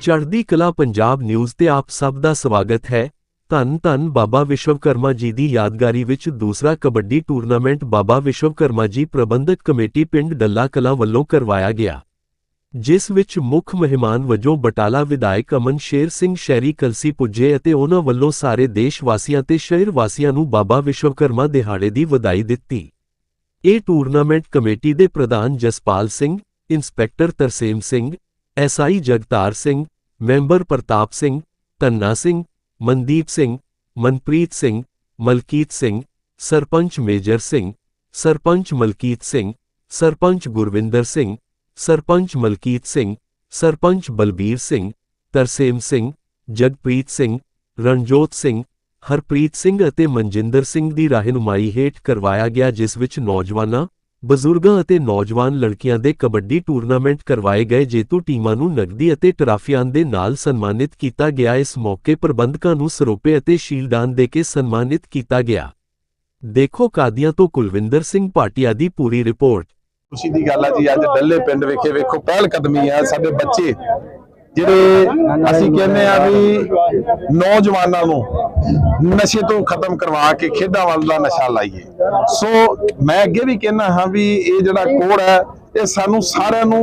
ਚੜ੍ਹਦੀ ਕਲਾ ਪੰਜਾਬ ਨਿਊਜ਼ ਤੇ ਆਪ ਸਭ ਦਾ ਸਵਾਗਤ ਹੈ। ਧੰਨ ਧੰਨ ਬਾਬਾ ਵਿਸ਼ਵਕਰਮਾ ਜੀ ਦੀ ਯਾਦਗਾਰੀ ਵਿੱਚ ਦੂਸਰਾ ਕਬੱਡੀ ਟੂਰਨਾਮੈਂਟ ਬਾਬਾ ਵਿਸ਼ਵਕਰਮਾ ਜੀ ਪ੍ਰਬੰਧਕ ਕਮੇਟੀ ਪਿੰਡ ਡੱਲਾ ਕਲਾ ਵੱਲੋਂ ਕਰਵਾਇਆ ਗਿਆ। ਜਿਸ ਵਿੱਚ ਮੁੱਖ ਮਹਿਮਾਨ ਵਜੋਂ ਬਟਾਲਾ ਵਿਧਾਇਕ ਅਮਨ ਸ਼ੇਰ ਸਿੰਘ, ਸ਼ਹਿਰੀ ਕਲਸੀ ਪੁੱਜੇ ਅਤੇ ਉਹਨਾਂ ਵੱਲੋਂ ਸਾਰੇ ਦੇਸ਼ ਵਾਸੀਆਂ ਤੇ ਸ਼ਹਿਰ ਵਾਸੀਆਂ ਨੂੰ ਬਾਬਾ ਵਿਸ਼ਵਕਰਮਾ ਦਿਹਾੜੇ ਦੀ ਵਧਾਈ ਦਿੱਤੀ। ਇਹ ਟੂਰਨਾਮੈਂਟ ਕਮੇਟੀ ਦੇ ਪ੍ਰਧਾਨ Jaspal Singh, inspector Tarsem Singh SI Jagtar Singh, member Partap Singh, Dhanna Singh, Mandeep Singh, Manpreet Singh, Malkit Singh, sarpanch Major Singh, sarpanch Malkit Singh, sarpanch Gurvinder Singh, sarpanch Malkit Singh, sarpanch Balbir Singh, Tarsem Singh, Jagpreet Singh, Ranjot Singh, Harpreet Singh ਅਤੇ ਮਨਜਿੰਦਰ ਸਿੰਘ ਦੀ ਰਹਿਨੁਮਾਈ ਹੇਠ ਕਰਵਾਇਆ ਗਿਆ ਜਿਸ ਵਿੱਚ ਨੌਜਵਾਨਾਂ ਬਜ਼ੁਰਗਾਂ ਅਤੇ ਨੌਜਵਾਨ ਲੜਕੀਆਂ ਦੇ ਕਬੱਡੀ ਟੂਰਨਾਮੈਂਟ ਕਰਵਾਏ ਗਏ ਜੇਤੂ ਟੀਮਾਂ ਨੂੰ ਨਗਦੀ ਅਤੇ ਟਰਾਫੀਆਂ ਦੇ ਨਾਲ ਸਨਮਾਨਿਤ ਕੀਤਾ ਗਿਆ। ਇਸ ਮੌਕੇ ਪ੍ਰਬੰਧਕਾਂ ਨੂੰ ਸਰੋਪੇ ਅਤੇ ਸ਼ੀਲਡਾਨ ਦੇ ਕੇ ਸਨਮਾਨਿਤ ਕੀਤਾ ਗਿਆ। ਦੇਖੋ ਕਾਦੀਆਂ ਤੋਂ ਕੁਲਵਿੰਦਰ ਸਿੰਘ ਭਾਟੀਆ ਦੀ ਪੂਰੀ ਰਿਪੋਰਟ। ਖੁਸ਼ੀ ਦੀ ਗੱਲ ਆ ਜੀ, ਅੱਜ ਡੱਲੇ ਪਿੰਡ ਵਿਖੇ ਵੇਖੋ ਪਹਿਲ ਕਦਮੀ ਆ। ਸਾਡੇ ਬੱਚੇ ਜਿਹੜੇ ਅਸੀਂ ਕਹਿੰਦੇ ਆ ਵੀ ਨੌਜਵਾਨਾਂ ਨੂੰ ਨਸ਼ੇ ਤੋਂ ਖਤਮ ਕਰਵਾ ਕੇ ਖੇਡਾਂ ਵੱਲ ਦਾ ਨਸ਼ਾ ਲਾਈਏ। ਸੋ ਮੈਂ ਅੱਗੇ ਵੀ ਕਹਿੰਦਾ ਹਾਂ ਵੀ ਇਹ ਜਿਹੜਾ ਕੋਡ ਹੈ, ਇਹ ਸਾਨੂੰ ਸਾਰਿਆਂ ਨੂੰ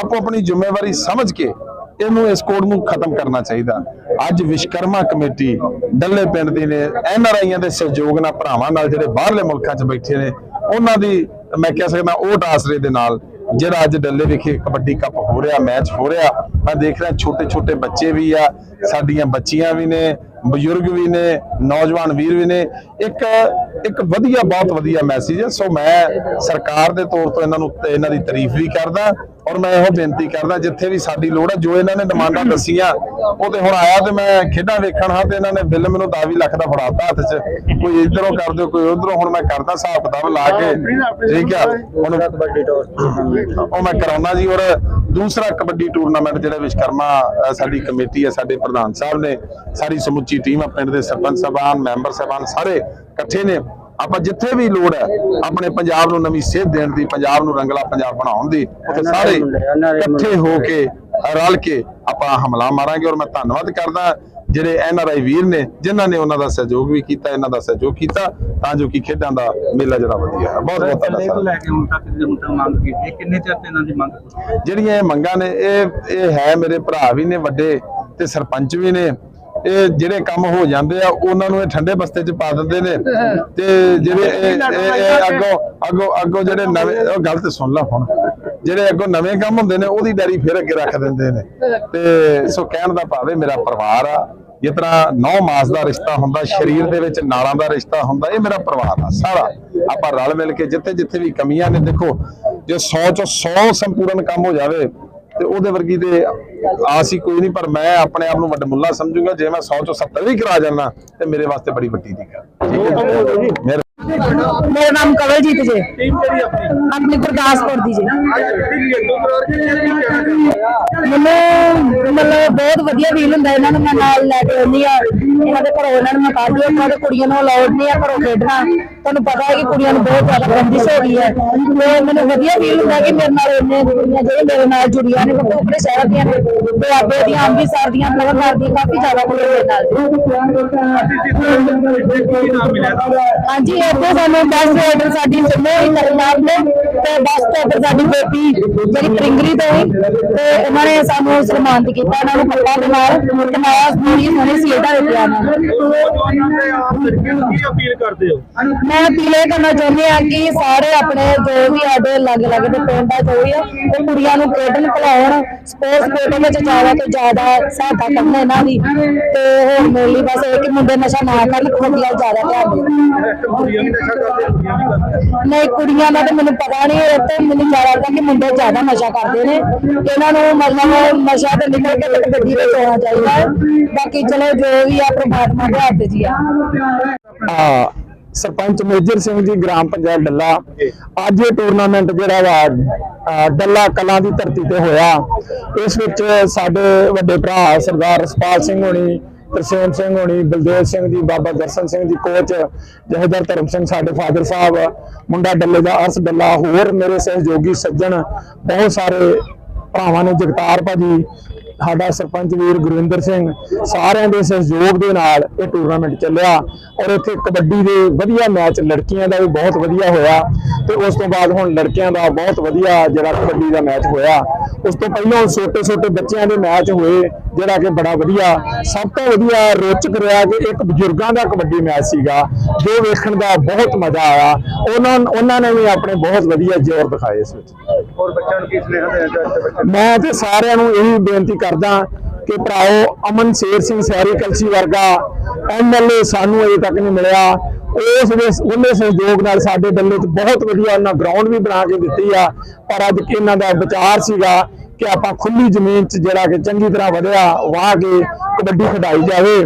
ਆਪੋ ਆਪਣੀ ਜ਼ਿੰਮੇਵਾਰੀ ਸਮਝ ਕੇ ਇਹਨੂੰ ਇਸ ਕੋਡ ਨੂੰ ਖਤਮ ਕਰਨਾ ਚਾਹੀਦਾ। ਅੱਜ ਵਿਸ਼ਕਰਮਾ ਕਮੇਟੀ ਡੱਲੇ ਪਿੰਡ ਦੀ ਨੇ, ਐਨ ਆਰ ਆਈਆਂ ਦੇ ਸਹਿਯੋਗ ਨਾਲ, ਭਰਾਵਾਂ ਨਾਲ ਜਿਹੜੇ ਬਾਹਰਲੇ ਮੁਲਕਾਂ 'ਚ ਬੈਠੇ ਨੇ, ਉਹਨਾਂ ਦੀ ਮੈਂ ਕਹਿ ਸਕਦਾ ਓਟ ਆਸਰੇ ਦੇ ਨਾਲ ਜਿਹੜਾ ਅੱਜ ਡੱਲੇ ਵਿਖੇ ਕਬੱਡੀ ਕੱਪ ਹੋ ਰਿਹਾ, ਮੈਚ ਹੋ ਰਿਹਾ, ਮੈਂ ਦੇਖ ਰਿਹਾ ਛੋਟੇ ਛੋਟੇ ਬੱਚੇ ਵੀ ਆ, ਸਾਡੀਆਂ ਬੱਚੀਆਂ ਵੀ ਨੇ, ਬਜ਼ੁਰਗ ਵੀ ਨੇ, ਨੌਜਵਾਨ ਵੀਰ ਵੀ ਨੇ। ਇੱਕ ਇੱਕ ਵਧੀਆ, ਬਹੁਤ ਵਧੀਆ ਮੈਸੇਜ ਹੈ ਸੋ ਮੈਂ ਸਰਕਾਰ ਦੇ ਤੌਰ ਤੋਂ ਇਹਨਾਂ ਨੂੰ, ਇਹਨਾਂ ਦੀ ਤਾਰੀਫ ਵੀ ਕਰਦਾ। ਔਰ ਮੈਂ ਇਹੋ ਬੇਨਤੀ ਕਰਦਾ, ਜਿੱਥੇ ਵੀ ਸਾਡੀ ਲੋੜ ਹੈ, ਜੋ ਇਹਨਾਂ ਨੇ ਡਿਮਾਂਡਾਂ ਦੱਸੀਆਂ, ਉਹ ਤੇ ਹੁਣ ਆਇਆ ਤੇ ਮੈਂ ਖੇਡਾਂ ਵੇਖਣ ਹਾਂ ਤੇ ਇਹਨਾਂ ਨੇ ਬਿੱਲ ਮੈਨੂੰ 10 ਲੱਖ ਦਾ ਫੜਾਤਾ ਹੱਥ 'ਚ। ਕੋਈ ਇਧਰੋਂ ਕਰ ਦਿਓ, ਕੋਈ ਉਧਰੋਂ, ਹੁਣ ਮੈਂ ਕਰਦਾ ਹਿਸਾਬ ਕਿਤਾਬ ਲਾ ਕੇ। ਠੀਕ ਆ? ਹੁਣ ਉਹ ਮੈਂ ਕਰਾਉਣਾ ਜੀ, ਔਰ ਦੂਸਰਾ ਕਬੱਡੀ ਟੂਰਨਾਮੈਂਟ ਜਿਹੜਾ ਵਿਸ਼ਕਰਮਾ ਸਾਡੀ ਕਮੇਟੀ ਹੈ, ਸਾਡੇ ਪ੍ਰਧਾਨ ਸਾਹਿਬ ਨੇ, ਸਾਰੀ ਸਮੁੱਚੀ ਟੀਮ ਆ, ਪਿੰਡ ਦੇ ਸਰਪੰਚ ਸਾਹਿਬਾਨ, ਮੈਂਬਰ ਸਾਹਿਬਾਨ ਸਾਰੇ ਇਕੱਠੇ ਨੇ। ਆਪਾਂ ਜਿੱਥੇ ਵੀ ਲੋੜ ਹੈ ਆਪਣੇ ਪੰਜਾਬ ਨੂੰ ਨਵੀਂ ਸੇਧ ਦੇਣ ਦੀ ਪੰਜਾਬ ਨੂੰ ਰੰਗਲਾ ਪੰਜਾਬ ਬਣਾਉਣ ਦੀ ਉੱਥੇ ਸਾਰੇ ਇਕੱਠੇ ਹੋ ਕੇ ਰਲ ਕੇ ਆਪਾਂ ਹਮਲਾ ਮਾਰਾਂਗੇ ਔਰ ਮੈਂ ਧੰਨਵਾਦ ਕਰਦਾ ਜਿਹੜੇ ਐਨ ਆਰ ਆਈ ਵੀਰ ਨੇ ਜਿਨ੍ਹਾਂ ਨੇ ਉਹਨਾਂ ਦਾ ਸਹਿਯੋਗ ਵੀ ਕੀਤਾ ਇਹਨਾਂ ਦਾ ਸਹਿਯੋਗ ਕੀਤਾ ਤਾਂ ਜੋ ਕਿ ਖੇਡਾਂ ਦਾ ਮੇਲਾ ਜਿਹੜਾ ਵਧੀਆ ਹੈ ਬਹੁਤ ਬਹੁਤ ਧੰਨਵਾਦ ਲੈ ਕੇ ਹੁਣ ਤੱਕ ਦੀ ਹੁਣ ਤੱਕ ਮੰਗ ਕੀਤੀ ਹੈ। ਕਿੰਨੇ ਚਿਰ ਤੋਂ ਇਹਨਾਂ ਦੀ ਮੰਗ ਕੀਤੀ? ਜਿਹੜੀਆਂ ਇਹ ਮੰਗਾਂ ਨੇ ਇਹ ਇਹ ਹੈ ਮੇਰੇ ਭਰਾ ਵੀ ਨੇ ਵੱਡੇ ਤੇ ਸਰਪੰਚ ਵੀ ਨੇ ਇਹ ਜਿਹੜੇ ਕੰਮ ਹੋ ਜਾਂਦੇ ਆ ਉਹਨਾਂ ਨੂੰ ਇਹ ਠੰਡੇ ਬਸਤੇ 'ਚ ਪਾ ਦਿੰਦੇ ਨੇ। ਤੇ ਜਿਹੜੇ ਅੱਗੋਂ ਅੱਗੋਂ ਅੱਗੋਂ ਜਿਹੜੇ ਨਵੇਂ ਉਹ ਗੱਲ ਤੇ ਸੁਣ ਲਾ ਹੁਣ। ਜਿਹੜੇ ਅੱਗੋਂ ਨਵੇਂ ਕੰਮ ਹੁੰਦੇ ਨੇ ਉਹਦੀ ਡੈਰੀ ਫਿਰ ਅੱਗੇ ਰੱਖ ਦਿੰਦੇ ਨੇ। ਤੇ ਸੋ ਕਹਿਣ ਦਾ ਭਾਵੇਂ ਮੇਰਾ ਪਰਿਵਾਰ ਆ। ਜਿਸ ਤਰ੍ਹਾਂ 9 ਮਾਸ ਦਾ ਰਿਸ਼ਤਾ ਹੁੰਦਾ ਸਰੀਰ ਦੇ ਵਿੱਚ ਨਾਲਾਂ ਦਾ ਰਿਸ਼ਤਾ ਹੁੰਦਾ ਇਹ ਮੇਰਾ ਪਰਿਵਾਰ ਆ ਸਾਰਾ। ਆਪਾਂ ਰਲ ਮਿਲ ਕੇ ਜਿੱਥੇ ਜਿੱਥੇ ਵੀ ਕਮੀਆਂ ਨੇ ਦੇਖੋ ਜੇ 100 ਚੋਂ 100 ਸੰਪੂਰਨ ਕੰਮ ਹੋ ਜਾਵੇ ਤੇ ਉਹਦੇ ਵਰਗੀ ਤੇ ਆਸ ਹੀ ਕੋਈ ਨਹੀਂ ਪਰ ਮੈਂ ਆਪਣੇ ਆਪ ਨੂੰ ਵੱਡਮੁੱਲਾ ਸਮਝੂੰਗਾ ਜੇ ਮੈਂ 100 ਚੋਂ 70 ਵੀ ਕਰਾ ਜਾਣਾ ਤੇ ਮੇਰੇ ਵਾਸਤੇ ਬੜੀ ਵੱਡੀ ਦੀ ਗੱਲ। ਠੀਕ ਹੈ। ਮੇਰੇ ਮੇਰਾ ਨਾਮ ਕਵਲਜੀਤ ਜੀ। ਟੀਮ ਕਿਹੜੀ ਆਪਣੀ? ਆਪਣੀ ਗੁਰਦਾਸਪੁਰ ਦੀ ਜੀ। ਮੈਨੂੰ ਮਤਲਬ ਬਹੁਤ ਵਧੀਆ ਫੀਲ ਹੁੰਦਾ ਇਹਨਾਂ ਨੂੰ ਮੈਂ ਨਾਲ ਲੈ ਕੇ ਆਉਂਦੀ ਆ ਇਹਨਾਂ ਦੇ ਘਰੋਂ ਇਹਨਾਂ ਨੂੰ ਮੈਂ ਕੱਢਦੀ ਆ ਉਹਨਾਂ ਦੇ ਕੁੜੀਆਂ ਨੂੰ ਅਲਾਉਡ ਨਹੀਂ ਆ ਘਰੋਂ ਖੇਡਣਾ। ਤੁਹਾਨੂੰ ਪਤਾ ਹੈ ਕਿ ਕੁੜੀਆਂ ਨੂੰ ਬਹੁਤ ਜ਼ਿਆਦਾ ਬੰਦਿਸ਼ ਹੋ ਗਈ ਹੈ। ਮੈਨੂੰ ਵਧੀਆ ਫੀਲ ਹੁੰਦਾ ਕਿ ਮੇਰੇ ਨਾਲ ਇੰਨੇ ਕੁੜੀਆਂ ਜਿਹੜੇ ਮੇਰੇ ਨਾਲ ਜੁੜੀਆਂ ਨੇ ਵੱਡੇ ਵੱਡੇ ਸ਼ਹਿਰਾਂ ਦੀਆਂ ਨੇ। ਤੇ ਆਪੇ ਦੀਆਂ ਅੰਮ੍ਰਿਤਸਰ ਦੀਆਂ ਨਵਾਂ ਦੀਆਂ ਕਾਫੀ ਜ਼ਿਆਦਾ ਕੁੜੀਆਂ ਮੇਰੇ ਨਾਲ ਹਾਂਜੀ ਇੱਥੇ ਸਾਨੂੰ ਬੱਸ ਆਰਡਰ ਸਾਡੀ ਜੰਮੂ ਹੀ ਕਰਨਾਲ ਨੇ ਤੇ ਬੱਸ ਆਰਡਰ ਸਾਡੀ ਬੇਟੀ ਜਿਹੜੀ ਪ੍ਰਿੰਗਰੀ ਤੋਂ ਹੀ ਤੇ ਉਹਨਾਂ ਨੇ ਸਾਨੂੰ ਸਨਮਾਨਿਤ ਕੀਤਾ ਇਹਨਾਂ ਨੂੰ ਪੱਕਾ ਦੇ ਨਾਲ ਤੇ ਪੂਰੀ ਸੋਹਣੀ ਸੀਟਾਂ ਦਿੱਤੀਆਂ ਨੇ। ਮੈਂ ਅਪੀਲ ਇਹ ਕਰਨਾ ਚਾਹੁੰਦੀ ਹਾਂ ਕਿ ਸਾਰੇ ਆਪਣੇ ਜੋ ਵੀ ਸਾਡੇ ਲੱਗ ਲੱਗ ਦੇ ਪਿੰਡਾਂ ਜੋ ਵੀ ਆ, ਉਹ ਕੁੜੀਆਂ ਨੂੰ ਖੇਡਣ ਖਿਲਾਉਣ ਸਪੋਰਟਸ ਕੋਟੇ ਵਿੱਚ ਜ਼ਿਆਦਾ ਤੋਂ ਜ਼ਿਆਦਾ ਸਹਾਇਤਾ ਕਰਨ ਇਹਨਾਂ ਦੀ ਤੇ ਹੋਰ ਮੇਰੇ ਲਈ ਬਸ ਇਹ ਕਿ ਮੁੰਡੇ ਨਸ਼ਾ ਨਾ ਕਰਨ ਕਬੱਡੀ ਜ਼ਿਆਦਾ ਧਿਆਨ ਦੇਣ। ਕੁੜੀਆਂ ਵੀ ਨਸ਼ਾ ਕਰਦੇ ਕੁੜੀਆਂ ਵੀ ਕਰਦੇ ਨਹੀਂ ਕੁੜੀਆਂ ਦਾ ਤੇ ਮੈਨੂੰ ਪਤਾ ਨਹੀਂ ਇਹ ਤੇ ਮੈਨੂੰ ਜ਼ਿਆਦਾ ਲੱਗਦਾ ਕਿ ਮੁੰਡੇ ਜ਼ਿਆਦਾ ਨਸ਼ਾ ਕਰਦੇ ਨੇ। ਇਹਨਾਂ ਨੂੰ ਮਤਲਬ ਨਸ਼ਾ ਤੇ ਨਿਕਲ ਕੇ ਤੇ ਗੱਡੀ ਚਾਹੀਦਾ ਹੈ। ਬਾਕੀ ਚਲੋ ਜੋ ਵੀ ਆ ਪ੍ਰਮਾਤਮਾ ਦੇ ਹੱਥ 'ਚ ਹੀ ਆ। ਆ ਸਰਪੰਚ ਮੇਜਰ ਸਿੰਘ ਜੀ ਗ੍ਰਾਮ ਪੰਚਾਇਤ ਡੱਲਾ। ਅੱਜ ਇਹ ਟੂਰਨਾਮੈਂਟ ਜਿਹੜਾ ਵਾ ਅ, ਡੱਲਾ ਕਲਾਂ ਦੀ ਧਰਤੀ ਤੇ ਹੋਇਆ। ਇਸ ਵਿੱਚ ਸਾਡੇ ਵੱਡੇ ਭਰਾ ਸਰਦਾਰ ਰਸਪਾਲ ਸਿੰਘ ਹੋਣੀ ਤਰਸੇਮ ਸਿੰਘ ਹੋਣੀ, ਬਲਦੇਵ ਸਿੰਘ ਜੀ, ਬਾਬਾ ਦਰਸ਼ਨ ਸਿੰਘ ਜੀ ਕੋਚ ਜਹੇਦਾਰ ਧਰਮ ਸਿੰਘ ਸਾਡੇ ਫਾਦਰ ਸਾਹਿਬ, ਮੁੰਡਾ ਡੱਲੇ ਦਾ ਅਰਸ ਡੱਲਾ, ਹੋਰ ਮੇਰੇ ਸਹਿਯੋਗੀ ਸੱਜਣ, ਬਹੁਤ ਸਾਰੇ ਭਰਾਵਾਂ ਨੇ ਜਗਤਾਰ ਭਾਜੀ ਸਾਡਾ ਸਰਪੰਚ ਵੀਰ ਗੁਰਵਿੰਦਰ ਸਿੰਘ ਸਾਰਿਆਂ ਦੇ ਸਹਿਯੋਗ ਦੇ ਨਾਲ ਇਹ ਟੂਰਨਾਮੈਂਟ ਚੱਲਿਆ ਔਰ ਇੱਥੇ ਕਬੱਡੀ ਦੇ ਵਧੀਆ ਮੈਚ ਲੜਕੀਆਂ ਦਾ ਵੀ ਬਹੁਤ ਵਧੀਆ ਹੋਇਆ ਤੇ ਉਸ ਤੋਂ ਬਾਅਦ ਹੁਣ ਲੜਕਿਆਂ ਦਾ ਬਹੁਤ ਵਧੀਆ ਜਿਹੜਾ ਕਬੱਡੀ ਦਾ ਮੈਚ ਹੋਇਆ। ਉਸ ਤੋਂ ਪਹਿਲਾਂ ਛੋਟੇ ਛੋਟੇ ਬੱਚਿਆਂ ਦੇ ਮੈਚ ਹੋਏ ਜਿਹੜਾ ਕਿ ਬੜਾ ਵਧੀਆ। ਸਭ ਤੋਂ ਵਧੀਆ ਰੋਚਕ ਰਿਹਾ ਕਿ ਇੱਕ ਬਜ਼ੁਰਗਾਂ ਦਾ ਕਬੱਡੀ ਮੈਚ ਸੀਗਾ ਜੋ ਵੇਖਣ ਦਾ ਬਹੁਤ ਮਜ਼ਾ ਆਇਆ। ਉਹਨਾਂ ਉਹਨਾਂ ਨੇ ਵੀ ਆਪਣੇ ਬਹੁਤ ਵਧੀਆ ਜ਼ੋਰ ਦਿਖਾਏ ਇਸ ਵਿੱਚ। ਹੋਰ ਬੱਚਿਆਂ ਨੂੰ ਕੀ ਸੁਨੇਹਾ ਦੇਣਾ ਚਾਹੁੰਦੇ ਬੱਚੇ ਮੈਂ ਤੇ ਸਾਰਿਆਂ ਨੂੰ ਇਹੀ ਬੇਨਤੀ ਕਰਦਾ ਕਿ ਭਰਾਓ, ਅਮਨ ਸ਼ੇਰ ਸਿੰਘ ਸੈਰੀ ਕਲਸੀ ਵਰਗਾ ਐਮਐਲਏ ਸਾਨੂੰ ਅਜੇ ਤੱਕ ਨਹੀਂ ਮਿਲਿਆ। ਉਸ ਦੇ ਉਹਦੇ ਸਹਿਯੋਗ ਨਾਲ ਸਾਡੇ ਡੱਲੇ 'ਚ ਬਹੁਤ ਵਧੀਆ ਉਹਨਾਂ ਗਰਾਊਂਡ ਵੀ ਬਣਾ ਕੇ ਦਿੱਤੀ ਆ। ਪਰ ਅੱਜ ਇਹਨਾਂ ਦਾ ਵਿਚਾਰ ਸੀਗਾ ਕਿ ਆਪਾਂ ਖੁੱਲੀ ਜ਼ਮੀਨ 'ਚ ਜਿਹੜਾ ਕਿ ਚੰਗੀ ਤਰ੍ਹਾਂ ਵਧਿਆ, ਵਾਹ ਕੇ ਕਬੱਡੀ ਖਿਡਾਈ ਜਾਵੇ।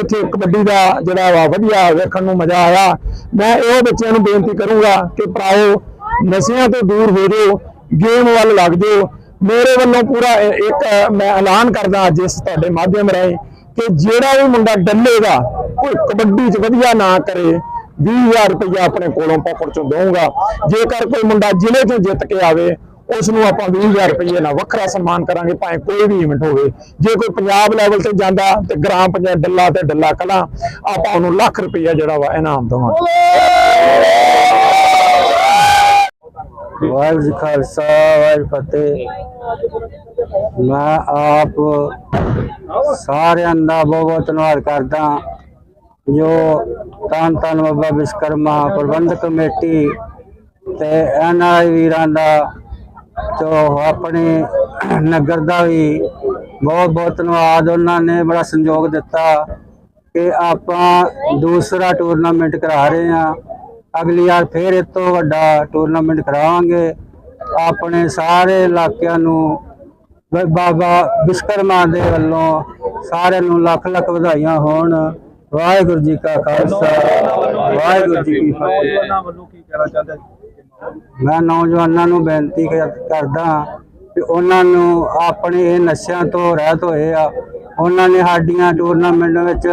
ਉੱਥੇ ਕਬੱਡੀ ਦਾ ਜਿਹੜਾ ਵਾ ਵਧੀਆ ਵੇਖਣ ਨੂੰ ਮਜ਼ਾ ਆਇਆ। ਮੈਂ ਇਹੋ ਬੱਚਿਆਂ ਨੂੰ ਬੇਨਤੀ ਕਰੂੰਗਾ ਕਿ ਭਰਾਓ, ਨਸ਼ਿਆਂ ਤੋਂ ਦੂਰ ਹੋ ਜਾਓ, ਗੇਮ ਵੱਲ ਲੱਗ ਜਾਓ। ਮੇਰੇ ਵੱਲੋਂ ਪੂਰਾ ਇੱਕ, ਮੈਂ ਐਲਾਨ ਕਰਦਾ ਅੱਜ ਇਸ ਤੁਹਾਡੇ ਮਾਧਿਅਮ ਰਾਹੀਂ ਕਿ ਜਿਹੜਾ ਵੀ ਮੁੰਡਾ ਡੱਲੇਗਾ ਕੋਈ ਕਬੱਡੀ 'ਚ ਵਧੀਆ ਨਾ ਕਰੇ 20000 ਰੁਪਇਆ ਆਪਣੇ ਕੋਲੋਂ ਪਾਕਟ 'ਚੋਂ ਦਊਂਗਾ। ਜੇਕਰ ਕੋਈ ਮੁੰਡਾ ਜ਼ਿਲ੍ਹੇ 'ਚੋਂ ਜਿੱਤ ਕੇ ਆਵੇ ਉਸ ਨੂੰ ਆਪਾਂ 20000 ਰੁਪਏ ਨਾਲ ਵੱਖਰਾ ਸਨਮਾਨ ਕਰਾਂਗੇ, ਭਾਵੇਂ ਕੋਈ ਵੀ ਇਵੈਂਟ ਹੋਵੇ। ਜੇ ਕੋਈ ਪੰਜਾਬ ਲੈਵਲ ਤੇ ਜਾਂਦਾ ਤੇ ਗ੍ਰਾਮ ਪੰਚਾਇਤ ਡੱਲਾ ਤੇ ਡੱਲਾ ਕਲਾਂ, ਆਪਾਂ ਉਹਨੂੰ ਲੱਖ ਰੁਪਇਆ ਜਿਹੜਾ ਵਾ ਇਨਾਮ ਦੇਵਾਂਗੇ। ਵਾਹਿਗੁਰੂ ਜੀ ਖਾਲਸਾ, ਵਾਹਿਗੁਰੂ ਫਤਿਹ। ਮੈਂ ਆਪ ਸਾਰਿਆਂ ਦਾ ਬਹੁਤ ਬਹੁਤ ਧੰਨਵਾਦ ਕਰਦਾ ਜੋ ਤਨ ਤਨ ਬਾਬਾ ਵਿਸ਼ਕਰਮਾ ਪ੍ਰਬੰਧਕ ਕਮੇਟੀ ਤੇ ਇਹਨਾਂ ਵੀਰਾਂ ਦਾ, ਜੋ ਆਪਣੇ ਨਗਰ ਦਾ ਵੀ ਬਹੁਤ ਬਹੁਤ ਧੰਨਵਾਦ, ਉਹਨਾਂ ਨੇ ਬੜਾ ਸੰਯੋਗ ਦਿੱਤਾ ਕਿ ਆਪਾਂ ਦੂਸਰਾ ਟੂਰਨਾਮੈਂਟ ਕਰਾ ਰਹੇ ਹਾਂ। ਅਗਲੀ ਵਾਰ ਫੇਰ ਇਹ ਤੋਂ ਵੱਡਾ ਟੂਰਨਾਮੈਂਟ ਕਰਾਵਾਂਗੇ। ਆਪਣੇ ਸਾਰੇ ਇਲਾਕਿਆਂ ਨੂੰ ਬਾਬਾ ਵਿਸ਼ਕਰਮਾ ਦੇ ਵੱਲੋਂ ਸਾਰਿਆਂ ਨੂੰ ਲੱਖ ਲੱਖ ਵਧਾਈਆਂ ਹੋਣ। ਵਾਹਿਗੁਰੂ ਜੀ ਕਾ ਖਾਲਸਾ, ਵਾਹਿਗੁਰੂ ਜੀ ਕੀ ਫਤਿਹ। ਕੀ ਕਹਿਣਾ ਚਾਹੁੰਦੇ ਮੈਂ ਨੌਜਵਾਨਾਂ ਨੂੰ ਬੇਨਤੀ ਕਰ- ਕਰਦਾ ਕਿ ਉਹਨਾਂ ਨੂੰ ਆਪਣੇ ਇਹ ਨਸ਼ਿਆਂ ਤੋਂ ਰਹਿਤ ਹੋਏ ਆ। ਉਹਨਾਂ ਨੇ ਸਾਡੀਆਂ ਟੂਰਨਾਮੈਂਟਾਂ ਵਿੱਚ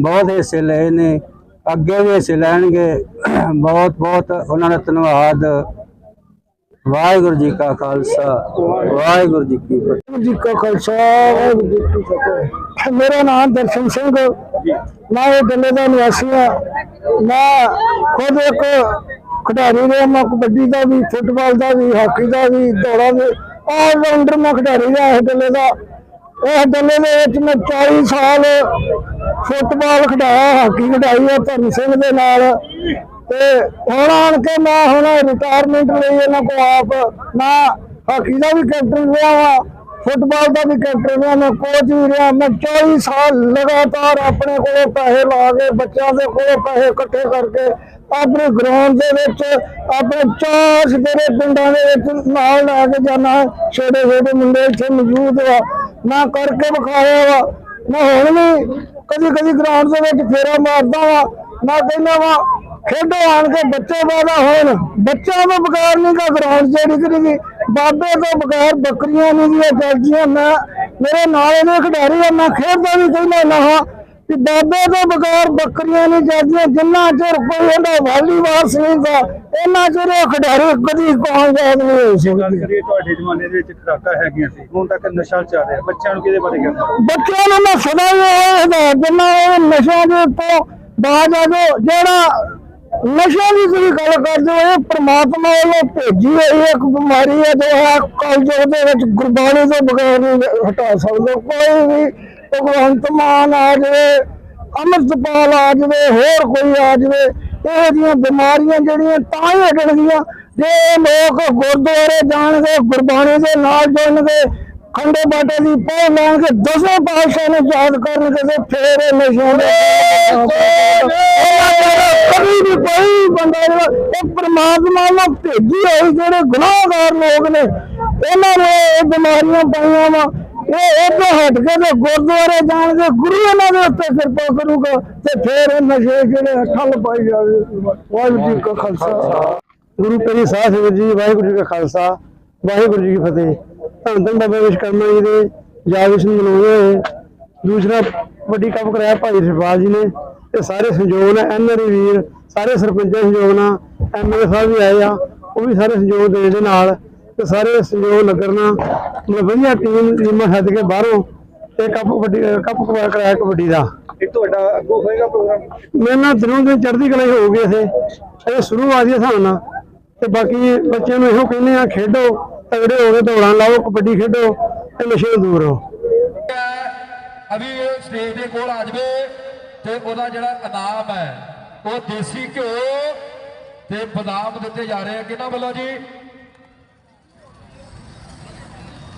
ਬਹੁਤ ਹਿੱਸੇ ਲਏ ਨੇ। ਅੱਗੇ ਵੀ ਹਿੱਸੇ ਲੈਣਗੇ। ਬਹੁਤ ਬਹੁਤ ਉਹਨਾਂ ਦਾ ਧੰਨਵਾਦ। ਵਾਹਿਗੁਰੂ ਜੀ ਕਾ ਖਾਲਸਾ। ਵਾਹਿਗੁਰੂ ਜੀ ਕੀ ਫਤਿਹ। ਵਾਹਿਗੁਰੂ ਜੀ ਕਾ ਖਾਲਸਾ, ਵਾਹਿਗੁਰੂ ਜੀ ਕੀ ਫਤਿਹ। ਮੇਰਾ ਨਾਮ ਦਰਸ਼ਨ ਸਿੰਘ ਮੈਂ ਇਹ ਡੱਲੇ ਦਾ ਨਿਵਾਸੀ ਹਾਂ। ਮੈਂ ਖੁਦ ਇੱਕ ਖਿਡਾਰੀ ਰਿਹਾ। ਮੈਂ ਕਬੱਡੀ ਦਾ ਵੀ, ਫੁੱਟਬਾਲ ਦਾ ਵੀ, ਹਾਕੀ ਦਾ ਵੀ, ਦੌੜਾਂ ਦੇ ਆਲ ਰਾਊਂਡਰ ਮੈਂ ਖਿਡਾਰੀ ਰਿਹਾ ਇਸ ਡੱਲੇ ਦਾ। ਇਸ ਡੱਲੇ ਦੇ ਵਿੱਚ ਮੈਂ 40 ਸਾਲ ਫੁੱਟਬਾਲ ਖਿਡਾਇਆ, ਹਾਕੀ ਖਿਡਾਈ ਹੈ ਧਰਮ ਸਿੰਘ ਦੇ ਨਾਲ। ਤੇ ਹੁਣ ਆਣ ਕੇ ਮੈਂ ਹੁਣ ਰਿਟਾਇਰਮੈਂਟ ਲਈ ਇਹਨਾਂ ਕੋ ਆਪ ਮੈਂ ਹਾਕੀ ਦਾ ਵੀ ਕੈਪਟਨ ਰਿਹਾ ਵਾ, ਫੁੱਟਬਾਲ ਦਾ ਵੀ ਕੈਪਟਨ ਰਿਹਾ ਮੈਂ ਕੋਚ ਵੀ ਰਿਹਾ। ਮੈਂ 40 ਸਾਲ ਲਗਾਤਾਰ ਆਪਣੇ ਕੋਲੋਂ ਪੈਸੇ ਲਾ ਕੇ, ਬੱਚਿਆਂ ਦੇ ਕੋਲੋਂ ਪੈਸੇ ਇਕੱਠੇ ਕਰਕੇ, ਆਪਣੇ ਗਰਾਊਂਡ ਦੇ ਵਿੱਚ, ਆਪਣੇ ਚਾਰ ਜਿਹੜੇ ਪਿੰਡਾਂ ਦੇ ਵਿੱਚ ਨਾਲ ਲੈ ਕੇ ਜਾਣਾ ਛੋਟੇ ਛੋਟੇ ਮੁੰਡੇ ਇੱਥੇ ਮੌਜੂਦ ਆ ਮੈਂ ਕਰਕੇ ਵਿਖਾਇਆ ਵਾ ਮੈਂ ਹੁਣ ਵੀ ਕਦੀ ਕਦੀ ਗਰਾਊਂਡ ਦੇ ਵਿੱਚ ਫੇਰਾ ਮਾਰਦਾ ਵਾ ਮੈਂ ਕਹਿੰਦਾ ਵਾ, ਖੇਡੋ ਆਣ ਕੇ ਬੱਚੇ ਪੈਦਾ ਹੋਣ। ਬੱਚਿਆਂ ਤੋਂ ਬਗੈਰ ਨਹੀਂ ਕਾ ਗਰਾਊਂਡ ਜਿਹੜੀ ਕਰੀਗੀ ਬਾਬੇ ਤੋਂ ਬਗੈਰ ਬੱਕਰੀਆਂ ਨਹੀਂ ਦੀਆਂ ਚੱਲਦੀਆਂ। ਮੈਂ, ਮੇਰੇ ਨਾਲ ਇਹਦੇ ਖਿਡਾਰੀ ਆ, ਮੈਂ ਖੇਡਦਾ ਵੀ ਕਹਿੰਦਾ ਨਾ ਹਾਂ ਕਿ ਬਾਬੇ ਤੋਂ ਬਗੈਰ ਬੱਕਰੀਆਂ ਨਹੀਂ ਚੱਲਦੀਆਂ ਜਿੰਨਾ ਚਿਰ ਕੋਈ ਇਹਦਾ ਵਾਲੀਬਾਲ ਸੀਗਾ ਇਹਨਾਂ ਚਿਰ ਇਹ ਖਿਡਾਰੀ ਕਦੀ ਕਾਮਯਾਬ ਨਹੀਂ ਹੋਈ ਗੱਲ ਸੀ ਕਰੀਏ ਤੁਹਾਡੇ ਜ਼ਮਾਨੇ ਦੇ ਵਿੱਚ ਖੁਰਾਕਾਂ ਹੈਗੀਆਂ ਸੀ ਹੁਣ ਤੱਕ ਨਸ਼ਾ ਚੱਲ ਰਿਹਾ ਬੱਚਿਆਂ ਨੂੰ ਕਿਹਦੇ ਬਾਰੇ ਕਹਿਣਾ ਬੱਚਿਆਂ ਨੂੰ ਮੈਂ ਸਦਾ ਹੀ ਇਹ ਹਦਾਇਤ ਦਿੰਦਾ ਇਹ ਨਸ਼ਿਆਂ ਦੇ ਉੱਤੋਂ ਬਾਜ ਆ ਜਾਓ ਜਿਹੜਾ ਨਸ਼ਿਆਂ ਦੀ ਤੁਸੀਂ ਗੱਲ ਕਰਦੇ ਹੋ ਇਹ ਪ੍ਰਮਾਤਮਾ ਵੱਲੋਂ ਭੇਜੀ ਹੋਈ ਇੱਕ ਬਿਮਾਰੀ ਹੈ ਜੋ ਹੈ ਕਲਯੁਗ ਦੇ ਵਿੱਚ ਗੁਰਬਾਣੀ ਤੋਂ ਬਗੈਰ ਨਹੀਂ ਹਟਾ ਸਕਦੇ ਕੋਈ ਵੀ ਭਗਵੰਤ ਮਾਨ ਆ ਜਾਵੇ, ਅੰਮ੍ਰਿਤਪਾਲ ਆ ਜਾਵੇ, ਹੋਰ ਕੋਈ ਆ ਜਾਵੇ, ਇਹ ਜਿਹੀਆਂ ਬਿਮਾਰੀਆਂ ਜਿਹੜੀਆਂ ਤਾਂ ਹੀ ਹਟਣਗੀਆਂ ਜੇ ਲੋਕ ਗੁਰਦੁਆਰੇ ਜਾਣਗੇ, ਗੁਰਬਾਣੀ ਦੇ ਨਾਲ ਜੁੜਨਗੇ, ਖੰਡੇ ਬਾਟੇ ਦੀ ਪਹੁ ਲੈਣਗੇ ਦਸਵੇਂ ਪਾਤਸ਼ਾਹ ਨੂੰ ਯਾਦ ਕਰਨਗੇ ਤੇ ਫੇਰ ਇਹ ਨਸ਼ਿਆਂ ਦੇ ਕਦੀ ਵੀ ਕੋਈ ਬੰਦਾ ਜਿਹੜਾ ਇਹ ਪ੍ਰਮਾਤਮਾ ਨਾਲ ਭੇਜੀ ਹੋਈ ਜਿਹੜੇ ਗੁਨਾਹਗਾਰ ਲੋਕ ਨੇ ਇਹਨਾਂ ਨੇ ਇਹ ਬਿਮਾਰੀਆਂ ਪਾਈਆਂ ਵਾ। ਇਹ ਇੱਥੇ ਹਟ ਕੇ ਤੇ ਗੁਰਦੁਆਰੇ ਜਾਣਗੇ, ਗੁਰੂ ਇਹਨਾਂ ਦੇ ਉੱਤੇ ਕਿਰਪਾ ਕਰੂਗਾ ਤੇ ਫੇਰ ਇਹ ਨਸ਼ੇ ਜਿਹੜੇ ਠੱਲ ਪਾਈ ਜਾਵੇ। ਵਾਹਿਗੁਰੂ ਜੀ ਕਾ ਖਾਲਸਾ। ਗੁਰੂ ਤੇਰੀ ਸਾਹ ਸਿੰਘ ਜੀ, ਵਾਹਿਗੁਰੂ ਜੀ ਕਾ ਖਾਲਸਾ। ਵਾਹਿਗੁਰੂ ਜੀ ਕੀ ਫਤਿਹ। ਧੰਨ ਧੰਨ ਬਾਬਾ ਵਿਸ਼ਕਰਮਾ ਜੀ ਦੇ ਜਾਗਿਸ਼ ਨੂੰ ਮਨਾਉਂਦੇ ਹੋਏ ਦੂਸਰਾ ਵੱਡੀ ਕੰਮ ਕਰਾਇਆ ਭਾਈ ਰਿਸ਼ਪਾਲ ਜੀ ਨੇ। ਤੇ ਸਾਰੇ ਸੰਯੋਗ ਨਾਲ ਐਨਆਰਈ ਵੀਰ, ਸਾਰੇ ਸਰਪੰਚਾਂ ਸੰਯੋਗ ਨਾਲ ਐਮਐਲਏ ਸਾਹਿਬ ਵੀ ਆਏ ਆ, ਉਹ ਵੀ ਸਾਰੇ ਸੰਯੋਗ ਦੇ ਦੇ ਨਾਲ। ਤੇ ਸਾਰੇ ਸਹਿਯੋਗ ਲੱਗਣਾ। ਮਤਲਬ ਵਧੀਆ ਟੀਮ ਟੀਮਾਂ ਸੱਦ ਕੇ ਬਾਹਰੋਂ ਤੇ ਕੱਪ ਕਬੱਡੀ ਕੱਪ ਕਰਾ- ਕਰਾਇਆ ਕਬੱਡੀ ਦਾ। ਇਹ ਤੁਹਾਡਾ ਅੱਗੋਂ ਹੋਏਗਾ ਪ੍ਰੋਗਰਾਮ ਮੇਰੇ ਨਾਲ ਦਿਨੋਂ ਦਿਨ ਚੜ੍ਹਦੀ ਕਲਾ ਹੀ ਹੋਊਗੀ ਇਥੇ। ਇਹ ਸ਼ੁਰੂਆਤ ਹੀ ਹਿਸਾਬ ਨਾਲ ਤੇ ਬਾਕੀ ਬੱਚਿਆਂ ਨੂੰ ਇਹੋ ਕਹਿੰਦੇ ਆ ਖੇਡੋ ਤਗੜੇ ਹੋ ਕੇ ਦੌੜਾਂ ਲਾਓ ਕਬੱਡੀ ਖੇਡੋ ਤੇ ਨਸ਼ੇ ਤੋਂ ਦੂਰ ਰਹੋ। ਅਭੀ ਇਹ ਸਟੇਜ ਦੇ ਕੋਲ ਆ ਜਾਵੇ ਤੇ ਉਹਦਾ ਜਿਹੜਾ ਇਨਾਮ ਹੈ ਉਹ ਦੇਸੀ ਘਿਓ ਤੇ ਬਦਾਮ ਦਿੱਤੇ ਜਾ ਰਹੇ ਆ। ਕਿਹਨਾਂ ਵੱਲੋਂ ਜੀ?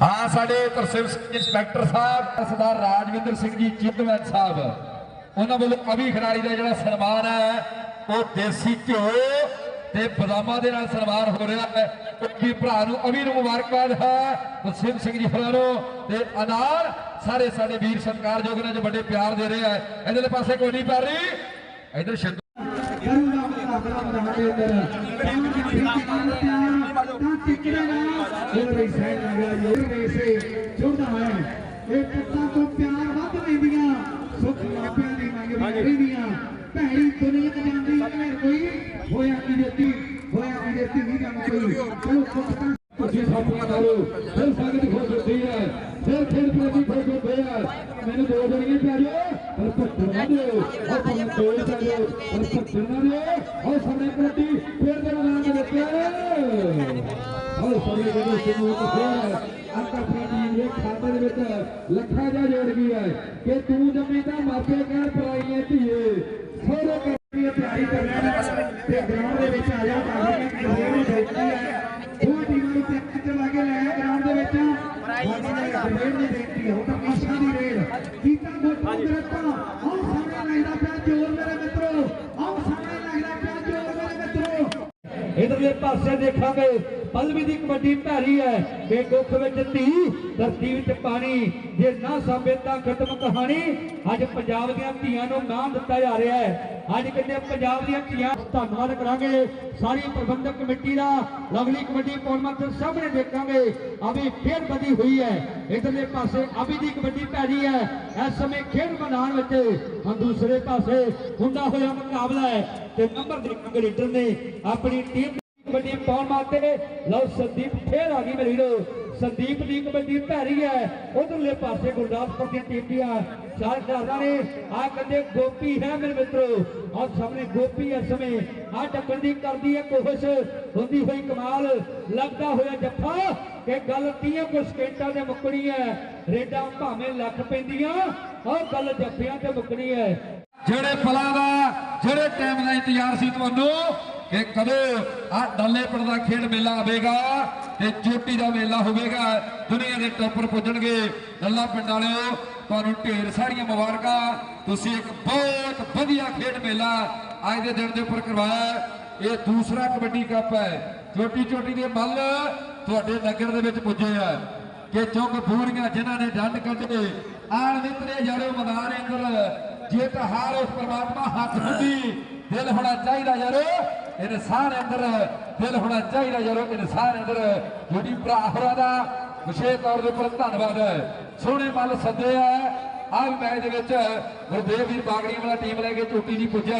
ਹਾਂ, ਸਾਡੇ ਤਰਸੇਮ ਇੰਸਪੈਕਟਰ ਸਾਹਿਬ, ਸਰਦਾਰ ਰਾਜਵਿੰਦਰ ਸਿੰਘ ਜੀ ਚਿੱਤਵੈਨ ਸਾਹਿਬ। ਉਹਨਾਂ ਵੱਲੋਂ ਅਭੀ ਖਿਡਾਰੀ ਦਾ ਜਿਹੜਾ ਸਨਮਾਨ ਹੈ, ਉਹ ਦੇਸੀ ਘਿਓ ਤੇ ਬਦਾਮਾਂ ਦੇ ਨਾਲ ਸਨਮਾਨ ਹੋ ਰਿਹਾ ਹੈ। ਕਿਉਂਕਿ ਭਰਾ ਨੂੰ ਅਭੀ ਨੂੰ ਮੁਬਾਰਕਬਾਦ ਹੈ, ਤਰਸੇਮ ਸਿੰਘ ਜੀ ਹੋਰਾਂ ਨੂੰ। ਤੇ ਅਨਾਰ, ਸਾਰੇ ਸਾਡੇ ਵੀਰ ਸਤਿਕਾਰਯੋਗ ਨੇ ਜੋ ਵੱਡੇ ਪਿਆਰ ਦੇ ਰਹੇ ਆ। ਇਧਰਲੇ ਪਾਸੇ ਕੋਈ ਨਹੀਂ ਪੈ ਰਹੀ। ਇਧਰ ਸ਼ੰਕਰ ਇਹ ਪੁੱਤਾਂ ਤੋਂ ਪਿਆਰ ਵੱਧ ਲੈਂਦੀਆਂ ਸੁੱਖ ਮਾਪਿਆਂ ਦੀ ਮੰਗ ਰਹਿੰਦੀਆਂ ਭੈੜੀ ਦੁਨੀਆ ਜਾਂਦੀ ਘਰ ਕੋਈ ਹੋਇਆ ਕੀ ਦਿੱਤੀ ਹੋਇਆ ਕੀ ਦਿੱਤੀ ਨਹੀਂ ਜਾਣ ਕੋਈ ਚਲੋ ਸੁੱਖ ਤੁਸੀਂ ਸਾਪੀਆਂ ਨਾਲੋ ਫਿਰ ਸੰਗਤ ਖੁਸ਼ ਹੁੰਦੀ ਹੈ ਫਿਰ ਫਿਰ ਪ੍ਰਤੀ ਖੁਸ਼ ਹੁੰਦੇ ਆ ਮੈਨੂੰ ਦੋ ਜਣੀਆਂ ਪਿਆਰਿਓ ਪਰ ਭੱਟਰ ਨਾ ਦਿਓ ਉਹ ਤੁਹਾਨੂੰ ਦੋ ਪਿਆਰਿਓ ਪਰ ਭੱਟਰ ਨਾ ਦਿਓ ਉਹ ਸਾਹਮਣੇ ਪ੍ਰਤੀ ਫਿਰ ਦੇ ਨਾਮ ਦੇ ਦਿੱਤੇ ਉਹ ਸਾਰੇ ਜਿਹੜੇ ਸਿਮੂ ਤੋਂ ਫਿਰ ਅੰਕਾ ਫਰਾਡੀ ਦੇ ਖਾਤੇ ਦੇ ਵਿੱਚ ਲੱਖਾਂ ਜਾ ਜੋੜ ਗਈ ਹੈ ਕਿ ਤੂੰ ਜੰਮੀ ਤਾਂ ਮਾਪੇ ਕਹਿ ਪਰਾਈਏ ਧੀਏ ਸੋਰੇ ਕਰਨੀ ਪਿਆਰੀ ਕਰਨਾ ਤੇ ਗਰਾਊਂਡ ਦੇ ਵਿੱਚ ਆ ਜਾ ਕਰਦੇ ਕਿਸੇ ਨੂੰ ਬੇਇੱਜ਼ਤੀ ਹੈ ਉਹ ਟੀਮਾਂ ਨੂੰ ਚੱਕ ਕੇ ਲਾ ਕੇ ਲੈ ਆਇਆ ਗਰਾਊਂਡ ਦੇ ਵਿੱਚ ਸਾਡੀ ਰੇਡ ਦੀ ਬੇਇੱਜ਼ਤੀ ਹੈ ਉਹ ਤਾਂ ਆਸ਼ਾ ਦੀ ਰੇਡ ਕੀਤਾ ਗੋਟਾ ਦਰਤਾ ਆਓ ਸਾਹਮਣੇ ਲੱਗਦਾ ਪਿਆ ਜੋਰ ਮੇਰੇ ਮਿੱਤਰੋ ਆਓ ਸਾਹਮਣੇ ਲੱਗਦਾ ਪਿਆ ਜੋਰ ਮੇਰੇ ਮਿੱਤਰੋ ਇਧਰਲੇ ਪਾਸੇ ਦੇਖਾਂਗੇ। ਪਲਵੀ ਦੀ ਕਬੱਡੀ ਭੈਰੀ ਹੈ। ਕਿ ਗੁੱਖ ਵਿੱਚ ਧੀ, ਧਰਤੀ ਵਿੱਚ ਪਾਣੀ। ਜੇ ਨਾ ਸਾਂਭੇ ਤਾਂ ਖਤਮ ਕਹਾਣੀ। ਅੱਜ ਪੰਜਾਬ ਦੀਆਂ ਧੀਆਂ ਨੂੰ ਨਾਮ ਦਿੱਤਾ ਜਾ ਰਿਹਾ ਹੈ। ਅੱਜ ਕਹਿੰਦੇ ਪੰਜਾਬ ਦੀਆਂ ਧੀਆਂ ਧੰਨਵਾਦ ਕਰਾਂਗੇ। ਸਾਰੀ ਪ੍ਰਬੰਧਕ ਕਮੇਟੀ ਦਾ, ਲਵਲੀ ਕਮੇਟੀ ਪੌਣਮੰਤਰ ਸਭ ਦੇਖਾਂਗੇ। ਅਭੀ ਫੇਰ ਵਧੀ ਹੋਈ ਹੈ। ਇਧਰਲੇ ਪਾਸੇ ਅਭੀ ਦੀ ਕਬੱਡੀ ਭੈਰੀ ਹੈ। ਇਸ ਸਮੇਂ ਖੇਡ ਮੈਦਾਨ ਵਿੱਚ ਹਾਂ ਦੂਸਰੇ ਪਾਸੇ ਹੁੰਦਾ ਹੋਇਆ ਮੁਕਾਬਲਾ ਹੈ ਤੇ ਨੰਬਰ ਦੇਖਾਂਗੇ ਲੀਡਰ ਨੇ। ਆਪਣੀ ਟੀਮ ਕਬੱਡੀ ਪਾਉਣ ਮਾਤੇ ਲਓ ਸੰਦੀਪ ਫੇਰ ਆ ਗਈ ਮੇਰੇ ਵੀਰੋ। ਸੰਦੀਪ ਦੀ ਕਬੱਡੀ ਭੈਰੀ ਹੈ। ਉਧਰਲੇ ਪਾਸੇ ਗੁਰਦਾਸਪੁਰ ਦੀਆਂ ਟੀਮ ਦੀਆਂ ਚਾਰ ਖਿਡਾਰੀਆਂ ਨੇ। ਆ ਕਹਿੰਦੇ ਗੋਪੀ ਹੈ ਮੇਰੇ ਮਿੱਤਰੋ। ਆਹ ਸਾਹਮਣੇ ਗੋਪੀ ਇਸ ਸਮੇਂ ਆ ਟੱਕਣ ਦੀ ਕਰਦੀ ਹੈ, ਕੋਸ਼ਿਸ਼ ਹੁੰਦੀ ਹੋਈ ਕਮਾਲ। ਲੱਗਦਾ ਹੋਇਆ ਜੱਫਾ ਕਿ ਗੱਲ 30 ਕੁ ਸਕਿੰਟਾਂ ਦੇ ਮੁੱਕਣੀ ਹੈ। ਰੇਡਾਂ ਭਾਵੇਂ ਲੱਖ ਪੈਂਦੀਆਂ, ਉਹ ਗੱਲ ਜੱਫਿਆਂ ਤੇ ਮੁੱਕਣੀ ਹੈ। ਜਿਹੜੇ ਪਲਾਂ ਦਾ, ਜਿਹੜੇ ਟਾਈਮ ਦਾ ਇੰਤਜ਼ਾਰ ਸੀ ਤੁਹਾਨੂੰ ਕਿ ਕਦੋਂ ਆ ਡੱਲੇਪੜ ਦਾ ਖੇਡ ਮੇਲਾ ਆਵੇਗਾ ਤੇ ਚੋਟੀ ਦਾ ਮੇਲਾ ਹੋਵੇਗਾ, ਦੁਨੀਆ ਦੇ ਟੱਪਰ ਪੁੱਜਣਗੇ ਡੱਲਾ ਪਿੰਡ ਵਾਲਿਓ, ਤੁਹਾਨੂੰ ਢੇਰ ਸਾਰੀਆਂ ਮੁਬਾਰਕਾਂ। ਤੁਸੀਂ ਇੱਕ ਬਹੁਤ ਵਧੀਆ ਖੇਡ ਮੇਲਾ ਅੱਜ ਦੇ ਦਿਨ ਦੇ ਉੱਪਰ ਕਰਵਾਇਆ। ਇਹ ਦੂਸਰਾ ਕਬੱਡੀ ਕੱਪ ਹੈ। ਛੋਟੀ ਚੋਟੀ ਦੇ ਮੱਲ ਤੁਹਾਡੇ ਨਗਰ ਦੇ ਵਿੱਚ ਪੁੱਜੇ ਆ। ਕਿ ਚੁੱਕ ਪੂਰੀਆਂ ਜਿਨ੍ਹਾਂ ਨੇ ਡੰਡ ਕੱਢੇ। ਆਣ ਨਿਤਰੇ ਜਾੜੋ ਮੈਦਾਨ ਅੰਦਰ ਜੇ ਤਾਂ ਹਾਰ ਉਸ ਪ੍ਰਮਾਤਮਾ ਹੱਥ ਮੁੱਢੀ ਦਿਲ ਹੋਣਾ ਚਾਹੀਦਾ ਯਾਰੋ ਇਨਸਾਨ ਅੰਦਰ ਦਿਲ ਹੋਣਾ ਚਾਹੀਦਾ ਯਾਰੋ ਇਨਸਾਨ ਅੰਦਰ। ਜਿਹੜੀ ਭਰਾ ਹੋਰਾਂ ਦਾ, ਵਿਸ਼ੇਸ਼ ਤੌਰ ਦੇ ਉੱਪਰ ਧੰਨਵਾਦ। ਸੋਹਣੇ ਮੱਲ ਸੱਦੇ ਆ। ਆਹ ਮੈਚ ਦੇ ਵਿੱਚ ਗੁਰਦੇਵ ਵੀਰ ਬਾਗੜੀਆਂ ਵਾਲਾ ਟੀਮ ਲੈ ਕੇ ਚੋਟੀ ਦੀ ਪੁੱਜਿਆ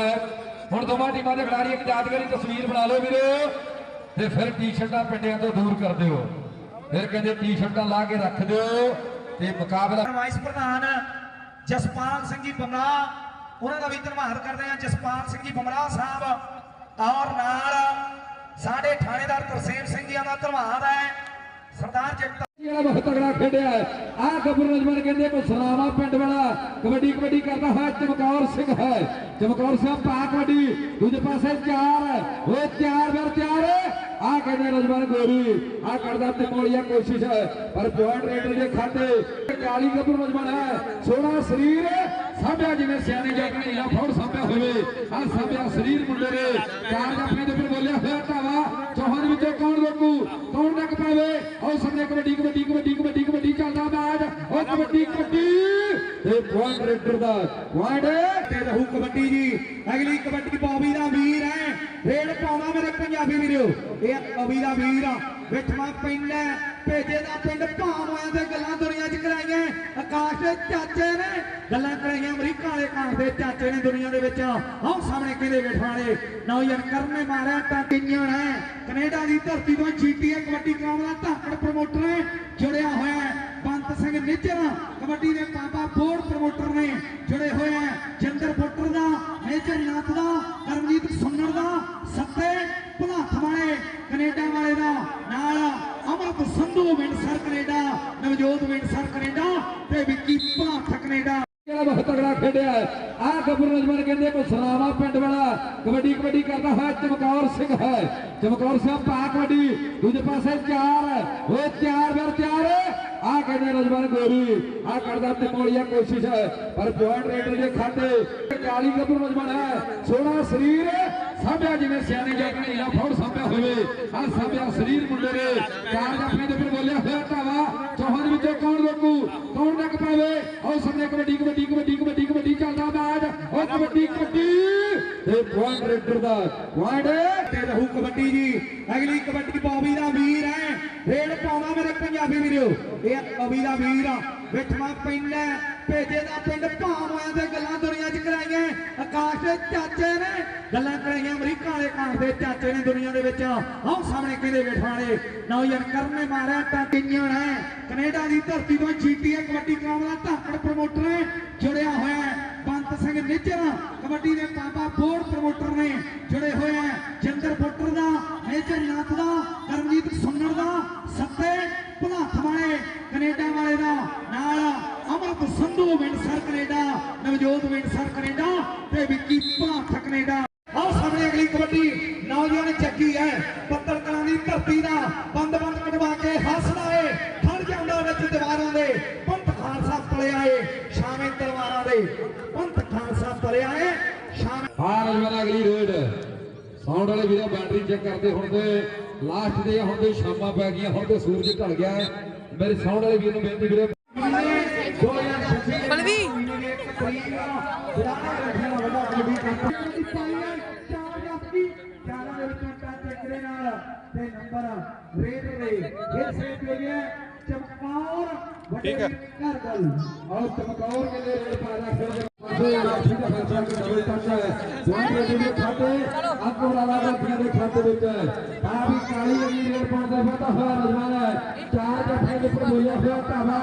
ਹੁਣ ਦੋਵਾਂ ਟੀਮਾਂ ਦੇ ਖਿਡਾਰੀ ਇੱਕ ਯਾਦਗਾਰੀ ਤਸਵੀਰ ਬਣਾ ਲਓ ਵੀਰੋ। ਤੇ ਫਿਰ ਟੀ-ਸ਼ਰਟਾਂ ਪਿੰਡਿਆਂ ਤੋਂ ਦੂਰ ਕਰ ਦਿਓ। ਫਿਰ ਕਹਿੰਦੇ ਟੀ-ਸ਼ਰਟਾਂ ਲਾ ਕੇ ਰੱਖ ਦਿਓ ਤੇ ਮੁਕਾਬਲਾ ਵਾਈਸ ਪ੍ਰਧਾਨ ਜਸਪਾਲ ਸਿੰਘ ਜੀ ਬਮਰਾ ਉਹਨਾਂ ਦਾ ਵੀ ਧੰਨਵਾਦ ਕਰਦੇ ਹਾਂ ਜਸਪਾਲ ਸਿੰਘ ਜੀ ਬਮਰਾ ਸਾਹਿਬ ਔਰ ਨਾਲ ਸਾਡੇ ਥਾਣੇਦਾਰ ਤਰਸੇਮ ਸਿੰਘ ਜੀ ਦਾ ਧੰਨਵਾਦ ਹੈ। ਸਰਦਾਰ ਜਗਤ ਜਿਹੜਾ ਬਹੁਤ ਤਗੜਾ ਖੇਡਿਆ ਆ ਗੱਭਰੂ ਨਜਮਨ ਕਹਿੰਦੇ ਕੋ ਸਲਾਵਾ ਪਿੰਡ ਵਾਲਾ ਕਬੱਡੀ ਕਬੱਡੀ ਕਰਦਾ ਹੈ ਚਮਕੌਰ ਸਿੰਘ ਹੈ। ਚਮਕੌਰ ਸਿੰਘ ਪਾ ਕਬੱਡੀ, ਦੂਜੇ ਪਾਸੇ ਚਾਰ ਉਹ ਚਾਰ ਫਿਰ ਚਾਰ। ਆ ਕਹਿੰਦੇ ਨਜਮਨ ਗੋਰੀ ਆ ਕਰਦਾ ਤਿਮੋਲੀਆ ਕੋਸ਼ਿਸ਼ ਹੈ। ਪਰ ਪੁਆਇੰਟ ਰੇਡਰ ਦੇ ਖਾਤੇ 40 ਗੱਭਰੂ ਨਜਮਨ ਹੈ। ਸੋਹਣਾ ਸਰੀਰ ਸਾਂਭਿਆ ਜਿਵੇਂ ਸਿਆਣੇ ਜੱਟ ਨੇ ਲਾ ਫੌੜ ਸਾਂਭਿਆ ਹੋਵੇ ਆ ਸਾਂਭਿਆ ਸਰੀਰ ਮੁੰਡੇ ਨੇ। ਚਾਰ ਆਪਣੇ ਦੇ ਉੱਪਰ ਬੋਲਿਆ ਹੋਇਆ ਢਾਵਾ ਚੌਹਾਂ ਵਿੱਚੋਂ ਕੌਣ ਰੋਕੂ? ਕੌਣ ਡੱਕ ਪਾਵੇ? ਉਹ ਸਾਹਮਣੇ ਕਬੱਡੀ ਕਬੱਡੀ ਕਬੱਡੀ ਕਬੱਡੀ ਕਬੱਡੀ ਚੱਲਦਾ ਮੈਚ ਉਹ ਕਬੱਡੀ ਕਬੱਡੀ। ਤੇ ਪੁਆਇੰਟ ਰੇਡਰ ਦਾ ਪੁਆਇੰਟ ਤੇ ਰਹੂ ਕਬੱਡੀ ਜੀ। ਅਗਲੀ ਕਬੱਡੀ ਬੌਬੀ ਦਾ ਵੀਰ ਹੈ। ਰੇਡ ਪਾਉਣਾ ਮੇਰੇ ਪੰਜਾਬੀ ਵੀਰੋ। ਇਹ ਕਵੀ ਦਾ ਵੀਰ ਆ, ਵਿਠਵਾ ਪਿੰਡ ਹੈ, ਭੇਜੇ ਦਾ ਪਿੰਡ ਭਾਵਾਂ ਦੇ ਗੱਲਾਂ ਦੁਨੀਆ 'ਚ ਕਰਾਈਆਂ। ਆਕਾਸ਼ ਦੇ ਚਾਚੇ ਨੇ ਗੱਲਾਂ ਕਰਾਈਆਂ, ਅਮਰੀਕਾ ਵਾਲੇ ਕਾਂ ਦੇ ਚਾਚੇ ਨੇ ਦੁਨੀਆ ਦੇ ਵਿੱਚ। ਆਹ ਸਾਹਮਣੇ ਕਿਹਦੇ ਵਿਠਵਾਲੇ ਨੌਜਵਾਨ ਕਰਨ ਨੇ ਮਾਰਿਆ ਟਾਕਿੰਜਣ ਹੈ ਕੈਨੇਡਾ ਦੀ ਧਰਤੀ ਤੋਂ ਜੀਟੀਏ ਕਬੱਡੀ ਕੌਮ ਦਾ ਧਾਕੜ ਪ੍ਰਮੋਟਰ ਹੈ ਜੁੜਿਆ ਹੋਇਆ ਹੈ। ਬੰਤ ਸਿੰਘ ਨਿੱਜਰ ਕਬੱਡੀ ਦੇ ਪਾਪਾ ਬੋਰਡ ਪ੍ਰਮੋਟਰ ਨੇ ਜੁੜੇ ਹੋਏ ਹੈ ਜਿੰਦਰ ਫੁੱਟਰ ਦਾ, ਮੇਜਰ ਨਾਥ ਦਾ, ਕਰਮਜੀਤ ਸੁੰਨਰ ਦਾ, ਸੱਤੇ ਭਲਾਥ ਵਾਲੇ ਕੈਨੇਡਾ ਵਾਲੇ ਦਾ, ਨਾਲ Amrat Sandhu Windsor Canada, Navjot Windsor Canada ਤੇ ਵਿੱਕੀ ਭਲਾਥ ਕੈਨੇਡਾ। ਜਿਹੜਾ ਬਹੁਤ ਤਗੜਾ ਖੇਡਿਆ ਆ ਗੱਭਰੂ ਨਜਮਨ ਕਹਿੰਦੇ ਕੋ ਸਰਾਵਾ ਪਿੰਡ ਵਾਲਾ, ਕਬੱਡੀ ਕਬੱਡੀ ਕਰਦਾ ਹੋਇਆ ਚਮਕੌਰ ਸਿੰਘ ਹੈ। ਚਮਕੌਰ ਸਿੰਘ ਪਾ ਕਬੱਡੀ, ਦੂਜੇ ਪਾਸੇ ਚਾਰ, ਉਹ ਚਾਰ ਵਾਰ ਚਾਰ। ਆ ਕਹਿੰਦੇ ਨਜਮਨ ਗੋਰੀ, ਆ ਕਰਦਾ ਤਿਮੋਲੀਆ ਕੋਸ਼ਿਸ਼ ਹੈ ਪਰ ਪੁਆਇੰਟ ਰੇਡਰ ਦੇ ਖਾਤੇ ਕਾਲੀ ਗੱਭਰੂ ਨਜਮਨ ਹੈ। ਸੋਹਣਾ ਸਰੀਰ, ਸਾਂਭਿਆ ਜਿਵੇਂ ਸਿਆਣੇ ਜੱਟ ਨਾ ਫੌੜ ਸਾਂਭਿਆ ਹੋਵੇ, ਆ ਸਾਂਭਿਆ ਸਰੀਰ ਮੁੰਡੇ ਨੇ ਚਾਰ ਆਪਣੇ ਦੇ ਉੱਪਰ ਬੋਲਿਆ ਹੋਇਆ ਢਾਵਾ ਚੌਹਾਂ ਦੇ ਵਿੱਚੋਂ ਕੌਣ ਰੋਕੂ? ਕੌਣ ਡੱਕ ਪਾਵੇ? ਆਓ ਸਾਹਮਣੇ ਕਬੱਡੀ ਕਬੱਡੀ ਕਬੱਡੀ ਕਬੱਡੀ ਕਬੱਡੀ, ਚੱਲਦਾ ਮੈਚ ਉਹ ਕਬੱਡੀ ਕਬੱਡੀ। ਤੇ ਪੁਆਇੰਟ ਰੇਡਰ ਦਾ ਪੁਆਇੰਟ ਤੇ ਰਹੂ ਕਬੱਡੀ ਜੀ। ਅਗਲੀ ਕਬੱਡੀ ਬੌਬੀ ਦਾ ਵੀਰ ਹੈ। ਰੇਡ ਪਾਉਣਾ ਮੇਰੇ ਪੰਜਾਬੀ ਵੀਰੋ। ਇਹ ਬੌਬੀ ਦਾ ਵੀਰ ਆ। ਵਿਠਵਾ ਪਿੰਡ ਹੈ। ਭੇਜੇ ਦਾ ਪਿੰਡ ਭਾਵਾਂ ਦੇ ਗੱਲਾਂ ਦੁਨੀਆ 'ਚ ਕਰਾਈਆਂ। ਆਕਾਸ਼ ਦੇ ਚਾਚੇ ਨੇ ਗੱਲਾਂ ਕਰਾਈਆਂ, ਅਮਰੀਕਾ ਵਾਲੇ ਕਾਂ ਦੇ ਚਾਚੇ ਨੇ ਦੁਨੀਆ ਦੇ ਵਿੱਚ। ਆਹ ਸਾਹਮਣੇ ਕਿਹਦੇ ਵਿਠਵਾਲੇ ਨੌਜਵਾਨ ਕਰਨ ਨੇ ਮਾਰਿਆ ਟਾਕਿੰਜਣ ਹੈ ਕੈਨੇਡਾ ਦੀ ਧਰਤੀ ਤੋਂ ਜੀਟੀਏ ਕਬੱਡੀ ਕਲੱਬ ਦਾ ਧਾਕੜ ਪ੍ਰਮੋਟਰ ਹੈ ਜੁੜਿਆ ਹੋਇਆ ਹੈ। ਬੰਤ ਸਿੰਘ ਨਿੱਜਰ ਕਬੱਡੀ ਦੇ ਪਾਪਾ ਬੋਰਡ ਪ੍ਰਮੋਟਰ ਨੇ ਜੁੜੇ ਹੋਏ ਹੈ। ਜਿੰਦਰ ਬੁੱਟਰ ਦਾ, ਮੇਜਰ ਨਾਥ ਦਾ, ਕਰਮਜੀਤ ਸੁੰਨਰ ਦਾ, ਸੱਤੇ ਭਲਾਥ ਵਾਲੇ ਕੈਨੇਡਾ ਵਾਲੇ ਦਾ, ਨਾਲ Amrat Sandhu Windsor Canada, Navjot Windsor Canada ਤੇ ਵਿੱਕੀ ਭਲਾਥ ਕੈਨੇਡਾ। ਆਹ ਸਾਹਮਣੇ ਅਗਲੀ ਕਬੱਡੀ ਨੌਜਵਾਨ ਚੱਕੀ ਹੈ। ਪੱਤਰ ਦੀ ਧਰਤੀ ਦਾ ਬੰਦ ਬੰਦ ਕਟਵਾ ਕੇ ਹੱਸਦਾ ਏ ਖੜ ਜਾਂਦਾ ਵਿੱਚ ਦੀਵਾਰਾਂ ਦੇ, ਪੰਥ ਖਾਲਸਾ ਪਲਿਆ ਏ ਸ਼ਾਮੇ ਤਲਵਾਰਾਂ ਦੇ, ਪੰਥ ਖਾਲਸਾ ਪਲਿਆ ਏ ਸ਼ਾਮੇ ਹਾਰ ਵਾਲਾ ਅਗਲੀ ਰੇਡ ਸਾਊਂਡ ਵਾਲੇ ਵੀਰੇ, ਬੈਟਰੀ ਚੈੱਕ ਕਰਦੇ ਹੁਣ ਤੇ। ਲਾਸਟ ਦੇ ਹੁਣ ਤੇ ਸ਼ਾਮਾਂ ਪੈ ਗਈਆਂ ਹੁਣ ਤੇ ਸੂਰਜ ਢਲ ਗਿਆ ਹੈ। ਮੇਰੇ ਸਾਊਂਡ ਵਾਲੇ ਵੀਰ ਨੂੰ ਬੇਨਤੀ ਵੀਰੇ। ਬਲਵੀ। ਠੀਕ ਹੈ। ਘਰ ਗੱਲ ਔਰ ਚਮਕੌਰ ਕੇ ਲਈ ਰੇਡ ਪਾ ਰਿਹਾ ਖੇਡ ਪਾਸੇ ਰਾਸ਼ੀ ਦਾ ਰੇਡ ਦੇ ਖਾਤੇ ਚਾਰ ਜੱਫੇ ਦੇ ਉੱਪਰ ਬੋਲਿਆ ਹੋਇਆ ਢਾਵਾ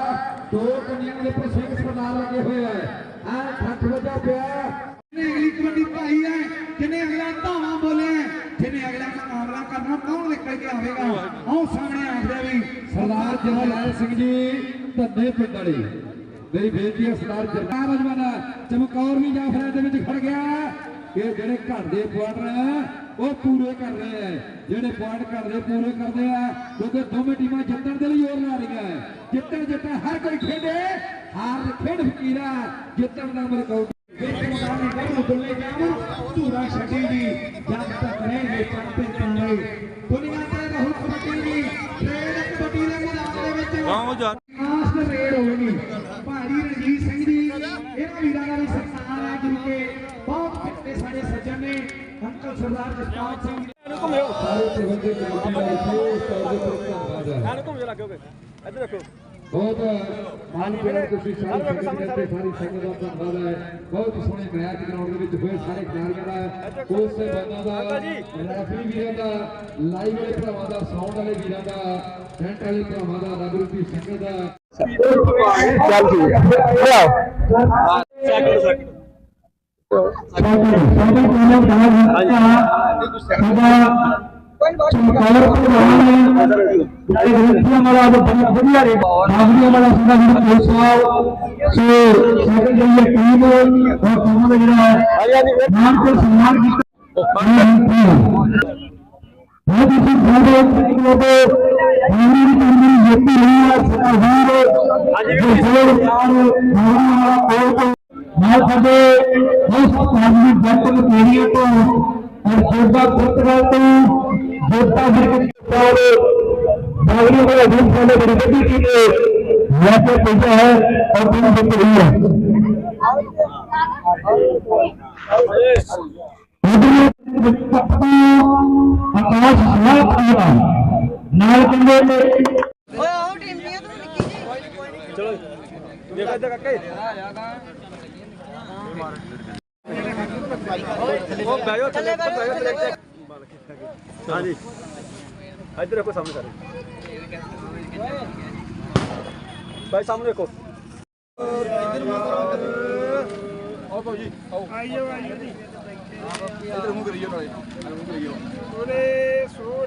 ਦੋ ਕੰਨੀਆਂ ਦੇ ਉੱਪਰ ਸਿੰਘ ਸਰਦਾਰ ਲੱਗੇ ਹੋਏ ਹੈ। ਆ ਠੱਠ ਵਜਾ ਪਿਆ। ਜਿਹਨੇ ਅਗਲੀ ਕਬੱਡੀ ਪਾਈ ਹੈ ਜਿਹਨੇ ਅਗਲਾ ਧਾਵਾ ਬੋਲਿਆ ਜਿਹਨੇ ਅਗਲਾ ਮੁਕਾਬਲਾ ਕਰਨਾ, ਕੌਣ ਨਿਕਲ ਕੇ ਆਵੇਗਾ? ਆਓ ਸਾਹਮਣੇ ਆਖਦੇ ਵੀ ਸਰਦਾਰ ਜਵਾਹਰ ਸਿੰਘ ਜੀ ਧੰਦੇ ਪਿੰਡ ਵਾਲੀ। ਮੇਰੀ ਬੇਨਤੀ ਹੈ ਸਰਦਾਰ ਜਰਨਾਰ ਰਜਵਾਨਾ ਚਮਕੌਰ ਵੀ ਜਾਫਰਾਂ ਦੇ ਵਿੱਚ ਖੜ ਗਿਆ। ਕਿ ਜਿਹੜੇ ਘਰ ਦੇ ਪੁਆਇੰਟ ਹੈ ਉਹ ਪੂਰੇ ਕਰ ਰਹੇ ਹੈ ਜਿਹੜੇ ਪੁਆਇੰਟ ਘਰ ਦੇ ਪੂਰੇ ਕਰਦੇ ਆ ਕਿਉਂਕਿ ਦੋਵੇਂ ਟੀਮਾਂ ਜਿੱਤਣ ਦੇ ਲਈ ਜ਼ੋਰ ਲਾ ਰਹੀਆਂ ਜਿੱਤਣ ਜਿੱਤਣ ਹਰ ਕੋਈ ਖੇਡੇ ਹਾਰ ਖੇਡ ਫਕੀਰਾ ਜਿੱਤਣ ਦਾ ਮਰਕਾਉ ਧੂਰਾ ਛੱਡੀ ਦੀ ਜਦ ਤੱਕ ਰਹਿਣਗੇ ਚੰਪੇ ਤਾਰੇ ਦੁਨੀਆ ਤੇ ਰਹੂ ਕਬੱਡੀ ਦੀ ਟ੍ਰੇਡ ਕਬੱਡੀ ਦੇ ਮੈਦਾਨ ਦੇ ਵਿੱਚ। ਗਾਉਂ ਜਾ ਖਾਸ ਰੇਡ ਹੋਵੇਗੀ। ਭਾਰੀ ਰਣਜੀਤ ਸਿੰਘ ਜੀ ਇਹਨਾਂ ਵੀਰਾਂ ਦਾ ਵੀ ਸਨਮਾਨ ਹੈ ਜਿਨ ਕੇ ਬਹੁਤ ਪਿੱਛੇ ਸਾਡੇ ਸੱਜਣ ਨੇ ਅੰਕਲ ਸਰਦਾਰ ਜਸਪਾਲ ਸਿੰਘ ਸਾਰੇ ਪ੍ਰਬੰਧਕ ਕਮੇਟੀ ਦਾ ਵਿਸ਼ੇਸ਼ ਤੌਰ ਦੇ ਉੱਪਰ ਧੰਨਵਾਦ ਹੈ ਘੁੰਮ ਜਾ ਲੱਗੋਗੇ ਇੱਧਰ ਦੇਖੋ। ਬਹੁਤ ਮਾਨ ਪਿਆਰ ਤੁਸੀਂ ਸਾਰੀ ਸੰਗਤ ਦੇ ਸਾਰੀ ਸੰਗਤ ਦਾ ਧੰਨਵਾਦ ਹੈ। ਬਹੁਤ ਸੋਹਣੇ ਮੈਚ ਗਰਾਊਂਡ ਦੇ ਵਿੱਚ ਹੋਏ ਸਾਰੇ ਖਿਡਾਰੀਆਂ ਦਾ। ਕੋਚ ਸਾਹਿਬਾਨਾਂ ਦਾ ਰੈਫਰੀ ਵੀਰਾਂ ਦਾ ਲਾਈਵ ਵਾਲੇ ਭਰਾਵਾਂ ਦਾ ਸਾਊਂਡ ਵਾਲੇ ਵੀਰਾਂ ਦਾ ਟੈਂਟ ਵਾਲੇ ਭਰਾਵਾਂ ਦਾ ਰੱਬ ਰੂਪੀ ਸੰਗਤ ਦਾ। ਚੱਲ ਠੀਕ ਹੈ। ਚਮਕੌਰ ਪ੍ਰਧਾਨ ਜਿਹੜੇ ਰੂਪੀਆਂ ਵਾਲਾ ਉਹ ਬੜਾ ਵਧੀਆ ਰੇ ਬਾਬਰੀਆਂ ਵਾਲਾ ਸਾਡਾ ਜਿਹੜਾ ਕੋਚ ਸਾਹਿਬ ਸੋ ਸੈਕੰਡ ਜਿਹੜੀ ਟੀਮ ਔਰ ਟੀਮਾਂ ਦਾ ਜਿਹੜਾ ਹੈ ਨਾਮ ਤੇ ਸਨਮਾਨ ਕੀਤਾ ਬਹੁਤ ਹੀ ਬਹੁਤ ਬਹੁਤ ਮੇਰੀ ਟੀਮ ਦੀ ਜਿੱਤ ਰਹੀ ਹੈ ਸਾਡਾ ਵੀਰ ਜੋ ਜੋੜ ਯਾਰ ਬਾਬਰੀਆਂ ਵਾਲਾ ਕੋਚ ਨਾਲ ਸਾਡੇ ਉਸ ਪਾਣੀ ਜੱਟ ਮਟੀਰੀਅਲ ਤੋਂ ਔਰ ਜੋਗਾ ਪੁਰਤਗਾਲ ਤੋਂ ਜੋਤਾ ਬਿਰਕ ਹਾਂਜੀ। ਇੱਧਰ ਦੇਖੋ ਸਾਹਮਣੇ ਸਾਰੇ। ਭਾਈ ਸਾਹਮਣੇ ਦੇਖੋ। ਆਓ ਭਾਜੀ ਆਓ। ਆਈਓ ਆਈਓ ਜੀ। ਇੱਧਰ ਮੂੰਹ ਕਰੀਓ ਨਾਲੇ। ਮੂੰਹ ਕਰੀਓ। ਉਹਦੇ ਸੋ